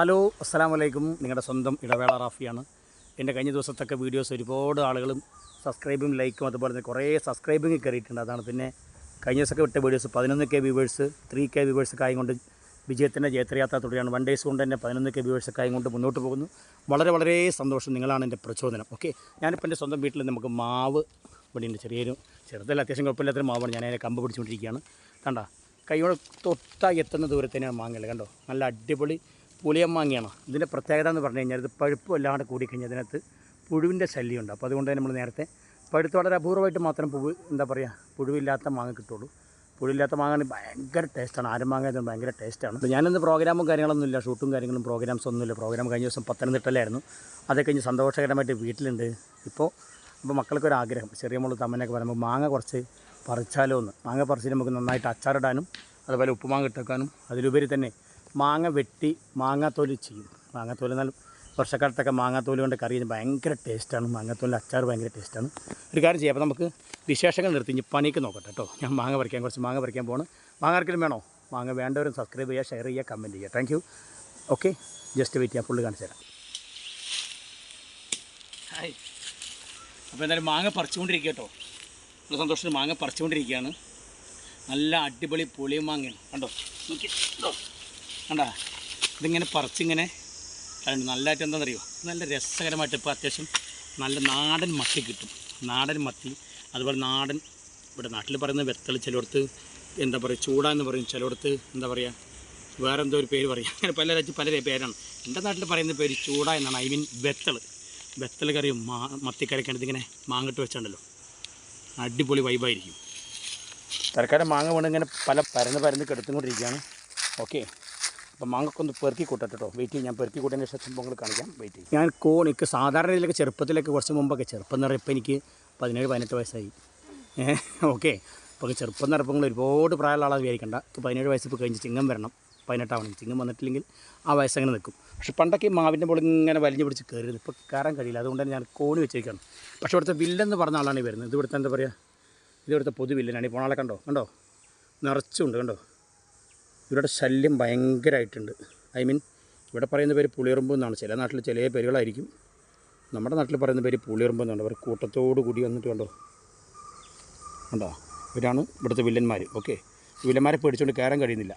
Hello അസ്സാം വലൈക്കും നിങ്ങളുടെ സ്വന്തം ഇടവേള റാഫിയാണ്. എന്റെ കഴിഞ്ഞ ദിവസത്തൊക്കെ വീഡിയോസ് ഒരുപാട് ആളുകളും സബ്സ്ക്രൈബും ലൈക്കും അതുപോലെ തന്നെ കുറേ സബ്സ്ക്രൈബിങ് കയറിയിട്ടുണ്ട്. അതാണ് പിന്നെ കഴിഞ്ഞ ദിവസമൊക്കെ വിട്ട വീഡിയോസ് പതിനൊന്ന് കെ വ്യൂവേഴ്സ് ത്രീ കെ വ്യൂവേഴ്സൊക്കെ ആയതുകൊണ്ട് വിജയത്തിന്റെ ജയത്രയാത്ര തുടരുകയാണ്. വൺ ഡേയ്സ് കൊണ്ട് തന്നെ പതിനൊന്ന് കെ വ്യൂവേഴ്സൊക്കെ കൊണ്ട് മുന്നോട്ട് പോകുന്നു. വളരെ വളരെ സന്തോഷം നിങ്ങളാണ് എന്റെ പ്രചോദനം. ഓക്കെ ഞാനിപ്പോൾ എന്റെ സ്വന്തം വീട്ടിൽ നമുക്ക് മാവ് ഇവിടെയുണ്ട് ചെറിയൊരു ചെറുതല്ല അത്യാവശ്യം കുഴപ്പമില്ലാത്തൊരു മാവാണ്. ഞാൻ അതിനെ കമ്പ് പിടിച്ചുകൊണ്ടിരിക്കുകയാണ്. കണ്ട കൈയോടെ തൊട്ടായി എത്തുന്ന ദൂരത്തേനാണ് മാങ്ങല്ലേ കണ്ടോ? നല്ല അടിപൊളി പുളിയം മാങ്ങയാണ്. ഇതിന്റെ പ്രത്യേകത എന്ന് പറഞ്ഞു കഴിഞ്ഞാൽ ഇത് പഴുപ്പ് അല്ലാണ്ട് കൂടിക്കഴിഞ്ഞാൽ ഇതിനകത്ത് പുഴുവിന്റെ ശല്യമുണ്ട്. അപ്പോൾ അതുകൊണ്ട് തന്നെ നമ്മൾ നേരത്തെ പഴുത്ത് വളരെ അപൂർവമായിട്ട് മാത്രം പുഴു എന്താ പറയുക പുഴുവില്ലാത്ത മാങ്ങ കിട്ടുള്ളൂ. പുഴുവില്ലാത്ത മാങ്ങ ഭയങ്കര ടേസ്റ്റാണ് ആരും മാങ്ങ ഭയങ്കര ടേസ്റ്റാണ് ഞാനിന്ന് പ്രോഗ്രാമും കാര്യങ്ങളൊന്നും ഇല്ല. ഷൂട്ടും കാര്യങ്ങളും പ്രോഗ്രാംസ് ഒന്നുമില്ല പ്രോഗ്രാം കഴിഞ്ഞ ദിവസം പത്തനംതിട്ടയിലായിരുന്നു. അതൊക്കെ കഴിഞ്ഞ് സന്തോഷകരമായിട്ട് വീട്ടിലുണ്ട്. ഇപ്പോൾ അപ്പോൾ മക്കൾക്കൊരു ആഗ്രഹം. ചെറിയ മോൾ തമ്മനൊക്കെ പറയുമ്പോൾ മാങ്ങ കുറച്ച് പറിച്ചാലോ എന്ന്. മാങ്ങ പറിച്ചിട്ട് നമുക്ക് നന്നായിട്ട് അച്ചാറിടാനും അതുപോലെ ഉപ്പുമാങ്ങ ഇട്ടേക്കാനും. അതിലുപരി തന്നെ മാങ്ങ വെട്ടി മാങ്ങാത്തോൽ ചെയ്യും. മാങ്ങാത്തോൽ എന്നാൽ വർഷക്കാലത്തൊക്കെ മാങ്ങാത്തോൽ കൊണ്ട് കറി ഭയങ്കര ടേസ്റ്റാണ്. മാങ്ങാത്തോലിന്റെ അച്ചാർ ഭയങ്കര ടേസ്റ്റാണ്. ഒരു കാര്യം ചെയ്യാം. അപ്പോൾ നമുക്ക് വിശേഷങ്ങൾ നിർത്തി. ഇനി പണിക്ക് നോക്കട്ടെ കേട്ടോ. ഞാൻ മാങ്ങ പറിക്കാൻ കുറച്ച് മാങ്ങ പറിക്കാൻ പോകണം മാങ്ങ ആർക്കെങ്കിലും വേണോ? മാങ്ങ വേണ്ടവരും സബ്സ്ക്രൈബ് ചെയ്യുക ഷെയർ ചെയ്യുക കമന്റ് ചെയ്യുക. Thank you okay just wait ചെയ്യാം ഫുള്ള് കാണിച്ചു തരാം. അപ്പോൾ എന്തായാലും മാങ്ങ പറിച്ചുകൊണ്ടിരിക്കുക കേട്ടോ. നല്ല സന്തോഷത്തിൽ മാങ്ങ പറിച്ചുകൊണ്ടിരിക്കുകയാണ്. നല്ല അടിപൊളി പുളിയും മാങ്ങയാണ്. കണ്ടോ? നോക്കി കണ്ടോ? ഇതിങ്ങനെ പറിച്ചിങ്ങനെ കണ്ടു. നല്ലതായിട്ട് എന്താണെന്നറിയോ? നല്ല രസകരമായിട്ട് ഇപ്പോൾ അത്യാവശ്യം നല്ല നാടൻ മത്തി കിട്ടും. നാടൻ മത്തി അതുപോലെ നാടൻ ഇവിടെ നാട്ടിൽ പറയുന്ന വെത്തൽ ചിലയിടത്ത് എന്താ പറയുക ചൂട എന്ന് പറയും. ചിലയിടത്ത് എന്താ പറയുക വേറെ എന്തോ ഒരു പേര് പറയും. അങ്ങനെ പല രാജ്യത്ത് പല പേരാണ്. എന്റെ നാട്ടിൽ പറയുന്ന പേര് ചൂട എന്നാണ്. ഐ മീൻ വെത്തൽ വെത്തൽ കറിയും മാ മത്തിക്കറിയൊക്കെ ഇങ്ങനെ മാങ്ങിട്ട് വെച്ചിട്ടുണ്ടല്ലോ അടിപൊളി വൈബായിരിക്കും. തൽക്കാലം മാങ്ങ കൊണ്ട് ഇങ്ങനെ പല പരന്ന് പരന്ന് കെടുത്തുകൊണ്ടിരിക്കുകയാണ് ഓക്കെ. അപ്പം മാങ്ങക്കൊന്ന് പെറുക്കി കൂട്ടട്ടെ കേട്ടോ വെയിറ്റ് ചെയ്യും ഞാൻ പെറുക്കി കൂട്ടിയതിന് ശേഷം സംഭവങ്ങൾ കാണിക്കാം. വെയിറ്റ് ചെയ്യും. ഞാൻ കോൺ എനിക്ക് സാധാരണ ഇതിലൊക്കെ ചെറുപ്പത്തിലൊക്കെ കുറച്ച് മുമ്പൊക്കെ ചെറുപ്പം എന്ന് പറയുമ്പോൾ എനിക്ക് പതിനേഴ് പതിനെട്ട് വയസ്സായി. ഓക്കെ. അപ്പോൾ ചെറുപ്പം എന്ന് പറയുമ്പോൾ ഒരുപാട് പ്രായമുള്ള ആളാണ് വിചാരിക്കണ്ട പതിനേഴ് വയസ്സ് ഇപ്പോൾ കഴിഞ്ഞ് ചിങ്ങം വരണം. പതിനെട്ടാവണം ചിങ്ങം വന്നിട്ടില്ലെങ്കിൽ ആ വയസ്സങ്ങനെ നിൽക്കും പക്ഷേ പണ്ടൊക്കെ മാവിന്റെ മുകളിൽ ഇങ്ങനെ വലിഞ്ഞു പിടിച്ച് കയറിയത് ഇപ്പോൾ കയറാൻ കഴിയില്ല. അതുകൊണ്ട് തന്നെ ഞാൻ കോണി വെച്ചിരിക്കണം. പക്ഷേ ഇവിടുത്തെ വില്ലെന്ന് പറഞ്ഞ ആളാണ് വരുന്നത്. ഇത് ഇവിടുത്തെ എന്താ പറയുക ഇത് ഇവിടുത്തെ പൊതു വില്ലനാണ് ഈ പോണാളെ കണ്ടോ? കണ്ടോ? നിറച്ചുണ്ട് കണ്ടോ? ഇവരുടെ ശല്യം ഭയങ്കരമായിട്ടുണ്ട് ഐ മീൻ ഇവിടെ പറയുന്ന പേര് പുളിയറുമ്പ് എന്നാണ്. ചില നാട്ടിൽ ചില പേരുകളായിരിക്കും. നമ്മുടെ നാട്ടിൽ പറയുന്ന പേര് പുളിയറുമ്പ് എന്നാണ്. അവർ കൂട്ടത്തോടു കൂടി വന്നിട്ട് കണ്ടോ? കണ്ടോ? ഇവരാണ് ഇവിടുത്തെ വില്ലന്മാർ ഓക്കെ വില്ലന്മാരെ പേടിച്ചുകൊണ്ട് കയറാൻ കഴിയുന്നില്ല.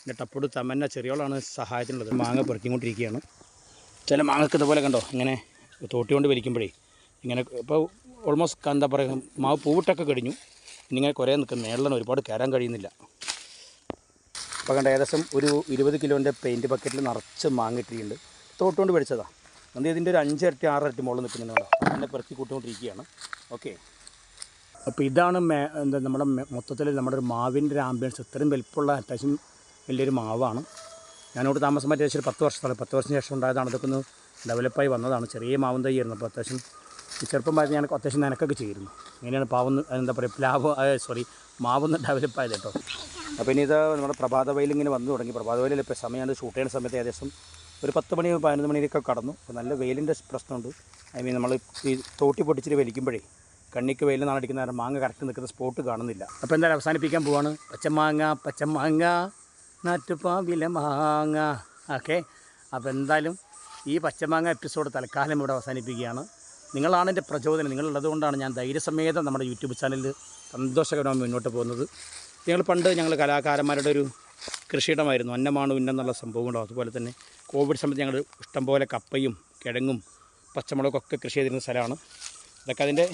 പിന്നെ ടപ്പോട് തമന്ന ചെറിയോളാണ് സഹായത്തിനുള്ളത്. മാങ്ങ പെറുക്കിക്കൊണ്ടിരിക്കുകയാണ്. ചില മാങ്ങക്ക് ഇതുപോലെ കണ്ടോ? ഇങ്ങനെ തോട്ടി കൊണ്ട് വലിക്കുമ്പോഴേ ഇങ്ങനെ ഇപ്പോൾ ഓൾമോസ്റ്റ് എന്താ പറയുക മാവ് പൂവിട്ടൊക്കെ കഴിഞ്ഞു. ഇങ്ങനെ കുറേ നിൽക്കുന്ന. മേളിലാണ് ഒരുപാട് കയറാൻ കഴിയുന്നില്ല. അപ്പോൾ കണ്ട ഏകദേശം ഒരു ഇരുപത് കിലോന്റെ പെയിന്റ് ബക്കറ്റിൽ നിറച്ച് മാങ്ങിട്ടിട്ടുണ്ട് തോട്ടുകൊണ്ട് പഠിച്ചതാണ് എന്നാൽ ഇതിന്റെ ഒരു അഞ്ചരട്ടി ആറരട്ടി മുകളിൽ നിൽക്കുന്നുണ്ടോ അങ്ങനെ പെറുക്കി കൂട്ടിക്കൊണ്ടിരിക്കുകയാണ്. ഓക്കെ. അപ്പോൾ ഇതാണ് മേ എന്താ നമ്മുടെ മൊത്തത്തിൽ നമ്മുടെ ഒരു മാവിന്റെ ഒരു ആംബിയൻസ് ഇത്രയും വലിപ്പമുള്ള അത്യാവശ്യം വലിയൊരു മാവാണ്. ഞാനിവിടെ താമസം മാറ്റി ഏകദേശം ഒരു പത്ത് വർഷത്തോളം പത്ത് വർഷത്തിന് ശേഷം ഉണ്ടായതാണ്. ഇതൊക്കെ ഒന്ന് ഡെവലപ്പായി വന്നതാണ്. ചെറിയ മാവും തൈയായിരുന്നു അപ്പോൾ അത്യാവശ്യം ചെറുപ്പം കാലത്ത് ഞാൻ അത്യാവശ്യം നനക്കൊക്കെ ചെയ്തിരുന്നു. ഇങ്ങനെയാണ് പാവം എന്താ പറയുക പ്ലാവ് സോറി മാവൊന്ന് ഡെവലപ്പായത് കേട്ടോ. അപ്പോൾ ഇനി ഇത് നമ്മുടെ പ്രഭാത വെയിലിങ്ങനെ വന്നു തുടങ്ങി. പ്രഭാത വെയിലിൽ ഇപ്പോൾ സമയമാണ് ഷൂട്ട് ചെയ്യുന്ന സമയത്ത് ഏകദേശം ഒരു പത്ത് മണി പതിനൊന്ന് മണിയൊക്കെ കടന്നു. അപ്പോൾ നല്ല വെയിലിന്റെ പ്രശ്നമുണ്ട്. ഐ മീൻ നമ്മൾ ഈ തോട്ടി പൊട്ടിച്ചിട്ട് വലിക്കുമ്പോഴേ കണ്ണിക്ക് വെയിൽ നാളടിക്കുന്ന നേരം മാങ്ങ കറക്റ്റ് നിൽക്കുന്ന സ്പോട്ട് കാണുന്നില്ല. അപ്പോൾ എന്തായാലും അവസാനിപ്പിക്കാൻ പോവാണ്. പച്ചമാങ്ങ പച്ചമാങ്ങ നാട്ടുപാവിലെ മാങ്ങ. ഓക്കെ? അപ്പോൾ എന്തായാലും ഈ പച്ചമാങ്ങ എപ്പിസോഡ് തൽക്കാലം ഇവിടെ അവസാനിപ്പിക്കുകയാണ്. നിങ്ങളാണ് എന്റെ പ്രചോദനം. നിങ്ങളുള്ളത് കൊണ്ടാണ് ഞാൻ ധൈര്യസമേതം നമ്മുടെ യൂട്യൂബ് ചാനലിൽ സന്തോഷകരമായി മുന്നോട്ട് പോകുന്നത്. ഞങ്ങൾ പണ്ട് ഞങ്ങൾ കലാകാരന്മാരുടെ ഒരു കൃഷിയിടമായിരുന്നു. അന്നമാണ് ഉന്നെന്നുള്ള സംഭവമുണ്ടോ അതുപോലെ തന്നെ കോവിഡ് സമയത്ത് ഞങ്ങൾ ഇഷ്ടംപോലെ കപ്പയും കിഴങ്ങും പച്ചമുളകൊക്കെ കൃഷി ചെയ്തിരുന്ന സ്ഥലമാണ്. ഇതൊക്കെ അതിന്റെ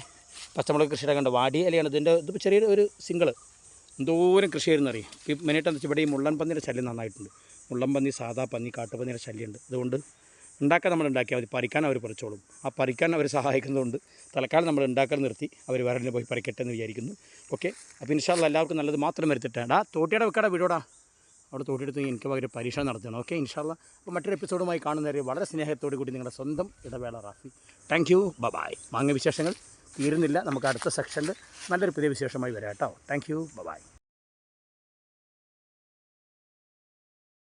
പച്ചമുളക് കൃഷിയുടെ കണ്ട്? വാടിയ ഇലയാണ് ഇതിന്റെ ഇത് ചെറിയൊരു ഒരു സിംഗിൾ എന്തോരം കൃഷി ആയിരുന്നു അറിയാം? ഈ മെനിട്ടെന്ന് വെച്ചാൽ ഇവിടെ ഈ മുള്ളൻ പന്നിയുടെ ശല്യം നന്നായിട്ടുണ്ട്. മുള്ളൻ പന്നി സാധാ പന്നി കാട്ടുപന്നിയുടെ ശല്യമുണ്ട്. അതുകൊണ്ട് ഉണ്ടാക്കാൻ നമ്മൾ ഉണ്ടാക്കിയാൽ മതി. പറിക്കാൻ അവർ പറിച്ചോളും. ആ പറിക്കാൻ അവർ സഹായിക്കുന്നതുകൊണ്ട് തൽക്കാലം നമ്മൾ ഉണ്ടാക്കൽ നിർത്തി. അവർ വരലിന് പോയി പറിക്കട്ടെ എന്ന് വിചാരിക്കുന്നു. ഓക്കെ. അപ്പോൾ ഇൻഷാല്ല എല്ലാവർക്കും നല്ലത് മാത്രം വരുത്തിട്ടാ. ആ തോട്ടിയുടെ വെക്കാടാ വീടോടാ. അവിടെ തോട്ടിയെടുത്ത് എനിക്ക് പകരം പരീക്ഷ നടത്തണം. ഓക്കെ ഇൻഷാല്ല അപ്പോൾ മറ്റൊരു എപ്പിസോഡുമായി കാണുന്നവരെ വളരെ സ്നേഹത്തോടു കൂടി നിങ്ങളുടെ സ്വന്തം ഇടവേള റാഫി. താങ്ക് യു ബബായ് മാങ്ങ വിശേഷങ്ങൾ തീരുന്നില്ല. നമുക്ക് അടുത്ത സെക്ഷനിൽ നല്ലൊരു പുതിയ വിശേഷമായി വരാം കേട്ടോ. Thank you bye-bye